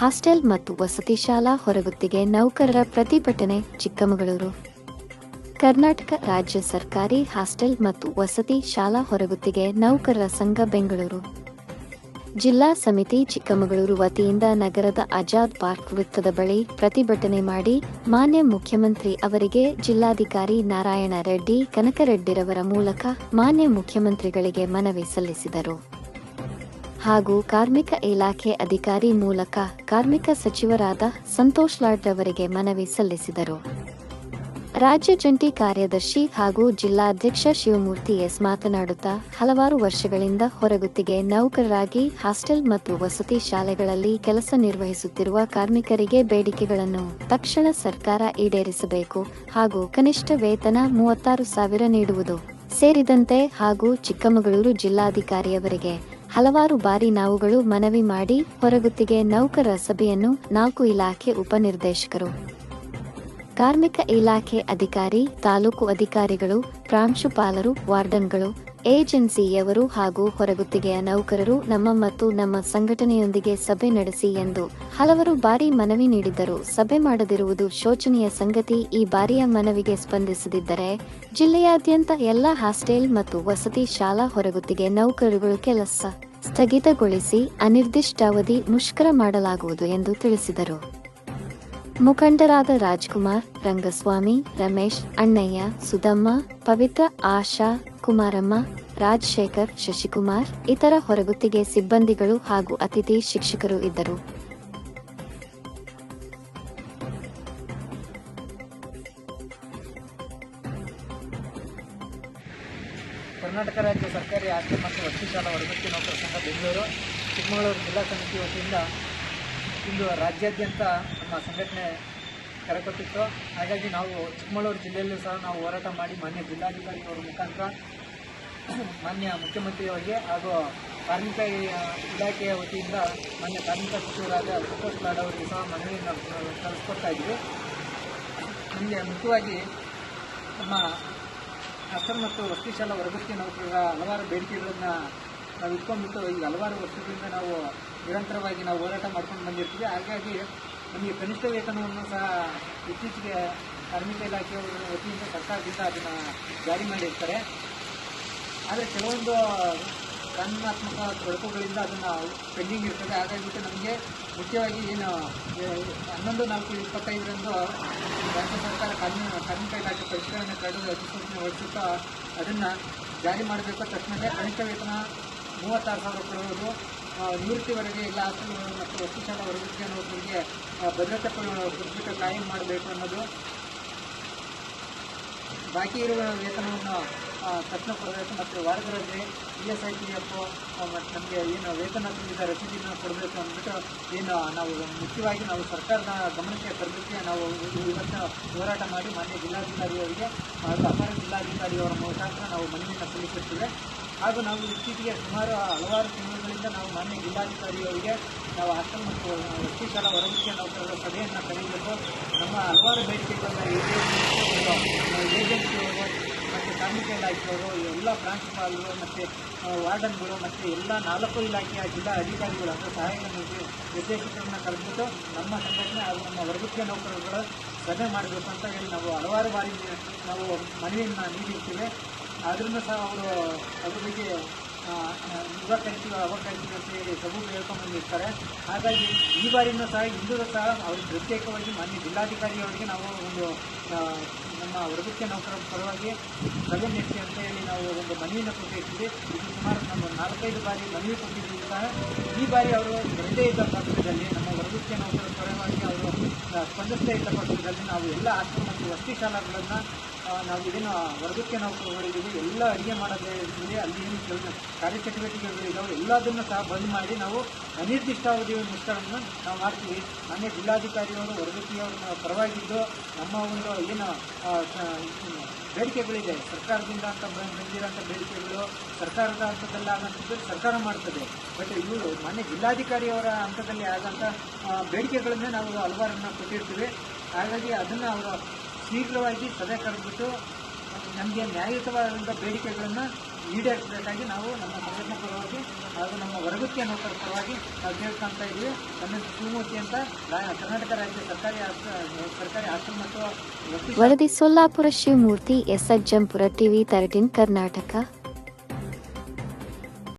Hostel ಮತ್ತು ವಸತಿ ಶಾಲಾ ಹೊರಗುತ್ತಿಗೆ ನೌಕರರ ಪ್ರತಿಭಟನೆ ಚಿಕ್ಕಮಗಳೂರು. ಕರ್ನಾಟಕ ರಾಜ್ಯ ಸರ್ಕಾರಿ ಹಾಸ್ಟೆಲ್ ಮತ್ತು ವಸತಿ ಶಾಲಾ ಹೊರಗುತ್ತಿಗೆ ನೌಕರರ ಸಂಘ ಬೆಂಗಳೂರು. ಜಿಲ್ಲಾ ಸಮಿತಿ ಚಿಕ್ಕಮಗಳೂರು ವತಿಯಿಂದ ನಗರದ ಆಜಾದ್ ಪಾರ್ಕ್ ವೃತ್ತದ ಬಳಿ ಪ್ರತಿಭಟನೆ ಮಾಡಿ ಮಾನ್ಯ ಮುಖ್ಯಮಂತ್ರಿ ಅವರಿಗೆ ಜಿಲ್ಲಾಧಿಕಾರಿ ನಾರಾಯಣ ರೆಡ್ಡಿ, ಕನಕರೆಡ್ಡಿರವರ ಮೂಲಕ ಮಾನ್ಯ ಮುಖ್ಯಮಂತ್ರಿಗಳಿಗೆ ಮನವಿ ಸಲ್ಲಿಸಿದರು. ಹಾಗೂ ಕಾರ್ಮಿಕ ಇಲಾಖೆ ಅಧಿಕಾರಿ ಮೂಲಕ ಕಾರ್ಮಿಕ ಸಚಿವರಾದ ಸಂತೋಷ್ ಲಾಡ್ ಅವರಿಗೆ ಮನವಿ ಸಲ್ಲಿಸಿದರು. ರಾಜ್ಯ ಜಂಟಿ ಕಾರ್ಯದರ್ಶಿ ಹಾಗೂ ಜಿಲ್ಲಾಧ್ಯಕ್ಷ ಶಿವಮೂರ್ತಿ ಎಸ್ ಮಾತನಾಡುತ್ತಾ, ಹಲವಾರು ವರ್ಷಗಳಿಂದ ಹೊರಗುತ್ತಿಗೆ ನೌಕರರಾಗಿ ಹಾಸ್ಟೆಲ್ ಮತ್ತು ವಸತಿ ಶಾಲೆಗಳಲ್ಲಿ ಕೆಲಸ ನಿರ್ವಹಿಸುತ್ತಿರುವ ಕಾರ್ಮಿಕರಿಗೆ ಬೇಡಿಕೆಗಳನ್ನು ತಕ್ಷಣ ಸರ್ಕಾರ ಈಡೇರಿಸಬೇಕು ಹಾಗೂ ಕನಿಷ್ಠ ವೇತನ ಮೂವತ್ತಾರು ಸಾವಿರ ನೀಡುವುದು ಸೇರಿದಂತೆ ಹಾಗೂ ಚಿಕ್ಕಮಗಳೂರು ಜಿಲ್ಲಾಧಿಕಾರಿಯವರಿಗೆ ಹಲವಾರು ಬಾರಿ ನಾವುಗಳು ಮನವಿ ಮಾಡಿ ಹೊರಗುತ್ತಿಗೆ ನೌಕರ ಸಭೆಯನ್ನು ನಾಲ್ಕು ಇಲಾಖೆ ಉಪನಿರ್ದೇಶಕರು, ಕಾರ್ಮಿಕ ಇಲಾಖೆ ಅಧಿಕಾರಿ, ತಾಲೂಕು ಅಧಿಕಾರಿಗಳು, ಪ್ರಾಂಶುಪಾಲರು, ವಾರ್ಡನ್ಗಳು ಏಜೆನ್ಸಿಯವರು ಹಾಗೂ ಹೊರಗುತ್ತಿಗೆಯ ನೌಕರರು ನಮ್ಮ ಮತ್ತು ನಮ್ಮ ಸಂಘಟನೆಯೊಂದಿಗೆ ಸಭೆ ನಡೆಸಿ ಎಂದು ಹಲವರು ಬಾರಿ ಮನವಿ ನೀಡಿದ್ದರು. ಸಭೆ ಮಾಡದಿರುವುದು ಶೋಚನೀಯ ಸಂಗತಿ. ಈ ಬಾರಿಯ ಮನವಿಗೆ ಸ್ಪಂದಿಸದಿದ್ದರೆ ಜಿಲ್ಲೆಯಾದ್ಯಂತ ಎಲ್ಲ ಹಾಸ್ಟೆಲ್ ಮತ್ತು ವಸತಿ ಶಾಲಾ ಹೊರಗುತ್ತಿಗೆ ನೌಕರರುಗಳು ಕೆಲಸ ಸ್ಥಗಿತಗೊಳಿಸಿ ಅನಿರ್ದಿಷ್ಟಾವಧಿ ಮುಷ್ಕರ ಮಾಡಲಾಗುವುದು ಎಂದು ತಿಳಿಸಿದರು. ಮುಖಂಡರಾದ ರಾಜ್ಕುಮಾರ್ ರಂಗಸ್ವಾಮಿ, ರಮೇಶ್ ಅಣ್ಣಯ್ಯ, ಸುಧಮ್ಮ, ಪವಿತ್ರ, ಆಶಾ ಕುಮಾರಮ್ಮ ರಾಜಶೇಖರ್, ಶಶಿಕುಮಾರ್, ಇತರ ಹೊರಗುತ್ತಿಗೆ ಸಿಬ್ಬಂದಿಗಳು ಹಾಗೂ ಅತಿಥಿ ಶಿಕ್ಷಕರು ಇದ್ದರು. ಕರ್ನಾಟಕ ರಾಜ್ಯ ಸರ್ಕಾರಿ ಆಸ್ತಿ ಮತ್ತು ವಸತಿ ಶಾಲಾ ಹೊರಗುತ್ತಿ ನೌಕರ ಸಂಘ ಬೆಂಗಳೂರು, ಚಿಕ್ಕಮಗಳೂರು ಜಿಲ್ಲಾ ಸಮಿತಿ ವತಿಯಿಂದ ಇಂದು ರಾಜ್ಯಾದ್ಯಂತ ನಮ್ಮ ಸಂಘಟನೆ ಕರೆಕೊಟ್ಟಿತ್ತು. ಹಾಗಾಗಿ ನಾವು ಚಿಕ್ಕಮಗಳೂರು ಜಿಲ್ಲೆಯಲ್ಲೂ ಸಹ ನಾವು ಹೋರಾಟ ಮಾಡಿ ಮಾನ್ಯ ಜಿಲ್ಲಾಧಿಕಾರಿಯವರ ಮುಖಾಂತರ ಮಾನ್ಯ ಮುಖ್ಯಮಂತ್ರಿಯವರಿಗೆ ಹಾಗೂ ಕಾರ್ಮಿಕ ಇಲಾಖೆಯ ವತಿಯಿಂದ ಮಾನ್ಯ ಕಾರ್ಮಿಕ ಸಚಿವರಾದ ಸಂತೋಷ್ ಲಾಡ್ ಅವರಿಗೆ ಸಹ ಮನವಿಯನ್ನು ನಾವು ಕಳಿಸ್ಕೊಡ್ತಾ ಇದ್ವಿ ನಮಗೆ ಮುಖ್ಯವಾಗಿ ನಮ್ಮ ಹಸನ್ ಮತ್ತು ವೃತ್ತಿಶಾಲಾ ವರ್ಗಕ್ಕೆ ನಾವು ನೌಕರರ ಹಲವಾರು ಬೇಡಿಕೆಗಳನ್ನು ನಾವು ಇಟ್ಕೊಂಡ್ಬಿಟ್ಟು ಈಗ ಹಲವಾರು ವರ್ಷಗಳಿಂದ ನಾವು ನಿರಂತರವಾಗಿ ನಾವು ಹೋರಾಟ ಮಾಡ್ಕೊಂಡು ಬಂದಿರ್ತೀವಿ. ಹಾಗಾಗಿ ನಮಗೆ ಕನಿಷ್ಠ ವೇತನವನ್ನು ಸಹ ಇತ್ತೀಚೆಗೆ ಕಾರ್ಮಿಕ ಇಲಾಖೆಯವರ ವತಿಯಿಂದ ಸರ್ಕಾರದಿಂದ ಅದನ್ನು ಜಾರಿ ಮಾಡಿರ್ತಾರೆ. ಆದರೆ ಕೆಲವೊಂದು ಕಾನೂನಾತ್ಮಕ ತೊಡಕುಗಳಿಂದ ಅದನ್ನು ಪೆಂಡಿಂಗ್ ಇರ್ತದೆ. ಹಾಗಾಗಿಬಿಟ್ಟು ನಮಗೆ ಮುಖ್ಯವಾಗಿ ಏನು ಹನ್ನೊಂದು, ನಾಲ್ಕು, ಇಪ್ಪತ್ತೈದರಂದು ರಾಜ್ಯ ಸರ್ಕಾರ ಕಾರ್ಮಿಕ ಕಾರ್ಮಿಕ ಇಲಾಖೆ ಪರಿಷ್ಕರಣೆ ಕಾಯ್ದೆ ಅಧಿಸೂಚನೆ ಹೊರಡಿಸುತ್ತಾ ಅದನ್ನು ಜಾರಿ ಮಾಡಬೇಕು. ತಕ್ಷಣವೇ ಕನಿಷ್ಠ ವೇತನ ಮೂವತ್ತಾರು ಸಾವಿರ ಕೊಡುವುದು ನಿವೃತ್ತಿವರೆಗೆ ಇಲ್ಲ ಹಾಸ್ಟೆಲ್ಗಳು ಮತ್ತು ವಸತಿ ಶಾಲಾ ವರ್ಗಕ್ಕೆ ಅನ್ನೋದ್ರಿಗೆ ಭದ್ರತೆ ಕೊಡಬೇಕು ಕಾಯಂ ಮಾಡಬೇಕು ಅನ್ನೋದು. ಬಾಕಿ ಇರುವ ವೇತನವನ್ನು ತಕ್ಷಣ ಕೊಡಬೇಕು ಮತ್ತು ವಾರದಲ್ಲಿ E S I P F ಮತ್ತು ನಮಗೆ ಏನು ವೇತನ ತುಂಬಿದ ರಸೀದಿನ ಕೊಡಬೇಕು ಅಂದ್ಬಿಟ್ಟು ಏನು, ನಾವು ಮುಖ್ಯವಾಗಿ ನಾವು ಸರ್ಕಾರದ ಗಮನಕ್ಕೆ ತರಲಿಕ್ಕೆ ನಾವು ಇವತ್ತು ಹೋರಾಟ ಮಾಡಿ ಮಾನ್ಯ ಜಿಲ್ಲಾಧಿಕಾರಿಯವರಿಗೆ ಹಾಗೂ ಜಿಲ್ಲಾಧಿಕಾರಿಯವರ ಮುಖಾಂತರ ನಾವು ಮನವಿಯನ್ನು ಸಲ್ಲಿಸುತ್ತೇವೆ. ಹಾಗೂ ನಾವು ಇತ್ತೀಚೆಗೆ ಸುಮಾರು ಹಲವಾರು ತಿಂಗಳುಗಳಿಂದ ನಾವು ಮಾನ್ಯ ಜಿಲ್ಲಾಧಿಕಾರಿಯವರಿಗೆ ನಾವು ಹಾಸ್ಟೆಲ್ ಮತ್ತು ವಸತಿ ಶಾಲಾ ಹೊರಗುತ್ತಿಗೆ ನೌಕರರ ಸಭೆಯನ್ನು ಕರೆಯಬೇಕು ನಮ್ಮ ಹಲವಾರು ಬೇಡಿಕೆಗಳನ್ನು ಏಜೆನ್ಸಿಯವರು ಮತ್ತು ಕಾರ್ಮಿಕ ಎಲ್ಲ ಪ್ರಾಂಶುಪಾಲರು ಮತ್ತು ವಾರ್ಡನ್ಗಳು ಮತ್ತು ಎಲ್ಲ ನಾಲ್ಕು ಇಲಾಖೆಯ ಜಿಲ್ಲಾ ಅಧಿಕಾರಿಗಳು ಅಂದರೆ ಸಹಾಯಕ ನಿರ್ದೇ- ನಿರ್ದೇಶಕರನ್ನ ಕರೆದ್ಬಿಟ್ಟು ನಮ್ಮ ಸಂಘಟನೆ ಹಾಗೂ ನಮ್ಮ ವರ್ಗಕ್ಕೆ ನೌಕರರುಗಳ ಸಭೆ ಮಾಡಬೇಕು ಅಂತ ಹೇಳಿ ನಾವು ಹಲವಾರು ಬಾರಿ, ನಾವು ಮನವಿಯನ್ನು ನೀಡಿರ್ತೀವಿ. ಆದ್ದರಿಂದ ಸಹ ಅವರು ಅದ್ರ ಬಗ್ಗೆ ಇವಾಗ ಕರಿತೀವಿ ಅವಾಗ ಕರಿತೀವಿ ಅಂತ ಹೇಳಿ ಸಬೂಬು ಹೇಳ್ಕೊಂಡ್ಬಂದಿರ್ತಾರೆ. ಹಾಗಾಗಿ ಈ ಬಾರಿನೂ ಸಹ ಇಂದೂ ಸಹ ಅವ್ರಿಗೆ ಪ್ರತ್ಯೇಕವಾಗಿ ಮಾನ್ಯ ಜಿಲ್ಲಾಧಿಕಾರಿಯವರಿಗೆ ನಾವು ಒಂದು ನಮ್ಮ ವರ್ಗಕ್ಕೆ ನೌಕರರ ಪರವಾಗಿ ಸಭೆ ನಡೆಸಿ ಅಂತ ಹೇಳಿ ನಾವು ಒಂದು ಮನವಿಯನ್ನು ಕೊಟ್ಟಿರ್ತೀವಿ. ಇದು ಸುಮಾರು ನಮ್ಮ ನಾಲ್ಕೈದು ಬಾರಿ ಮನವಿ ಕೊಟ್ಟಿದ್ದೀವಿ ಸಹ. ಈ ಬಾರಿ ಅವರು ಬರದೇ ಇದ್ದ ಪಕ್ಷದಲ್ಲಿ ನಮ್ಮ ವರ್ಗಕ್ಕೆ ನೌಕರರ ಪರವಾಗಿ ಅವರು ಸ್ಪಂದಿಸದೇ ಇದ್ದ ಪಕ್ಷದಲ್ಲಿ ನಾವು ಎಲ್ಲ ಆಶ್ರಮ ಮತ್ತು ವಸತಿ ಶಾಲಾಗಳನ್ನು ನಾವು ಏನು ವರ್ಗಕ್ಕೆ ನಾವು ಹೊರಗಿದ್ದೀವಿ ಎಲ್ಲ ಅಡುಗೆ ಮಾಡೋದೇ ಇದ್ದೀವಿ ಅಲ್ಲಿ ಏನು ಕೆಲಸ ಕಾರ್ಯಚಟುವಟಿಕೆಗಳು ಇದಾವೆ, ಎಲ್ಲದನ್ನು ಸಹ ಬಂದ್ ಮಾಡಿ ನಾವು ಅನಿರ್ದಿಷ್ಟಾವಧಿ ಮುಷ್ಕರವನ್ನು ನಾವು ಮಾಡ್ತೀವಿ. ಮಾನ್ಯ ಜಿಲ್ಲಾಧಿಕಾರಿಯವರು ವರ್ಗಕ್ಕಿಯವರ ಪರವಾಗಿದ್ದು ನಮ್ಮ ಒಂದು ಏನು ಬೇಡಿಕೆಗಳಿದೆ. ಸರ್ಕಾರದಿಂದ ಅಂತ ಬಂದಿರೋಂಥ ಬೇಡಿಕೆಗಳು ಸರ್ಕಾರದ ಹಂತದಲ್ಲಿ ಆಗೋಂಥದ್ದು ಸರ್ಕಾರ ಮಾಡ್ತದೆ. ಬಟ್ ಇವರು ಮೊನ್ನೆ ಜಿಲ್ಲಾಧಿಕಾರಿಯವರ ಹಂತದಲ್ಲಿ ಆದಂಥ ಬೇಡಿಕೆಗಳನ್ನೇ ನಾವು ಹಲವಾರನ್ನ ಕೊಟ್ಟಿರ್ತೀವಿ. ಹಾಗಾಗಿ ಅದನ್ನು ಅವರು ಶೀಘ್ರವಾಗಿ ಸಭೆ ಕರೆದ್ಬಿಟ್ಟು ನಮಗೆ ನ್ಯಾಯಯುತವಾದಂಥ ಬೇಡಿಕೆಗಳನ್ನು ಈಡೇರಿಸಬೇಕಾಗಿ ನಾವು ನಮ್ಮ ಸಂಘಟನೆ ಪರವಾಗಿ ಹಾಗೂ ನಮ್ಮ ವರ್ಗಕ್ಕೆ ನೌಕರ ಪರವಾಗಿ ನಾವು ಕೇಳ್ಕೊಳ್ತಾ ಇದ್ದೀವಿ. ನನ್ನ ಶಿವಮೂರ್ತಿ ಅಂತ ಕರ್ನಾಟಕ ರಾಜ್ಯ ಸರ್ಕಾರಿ ಸರ್ಕಾರಿ ಆಶ್ರಮ ಮತ್ತು ವರದಿ Sollapura Shivamurthy S Ajjampura TV, thirteen Karnataka.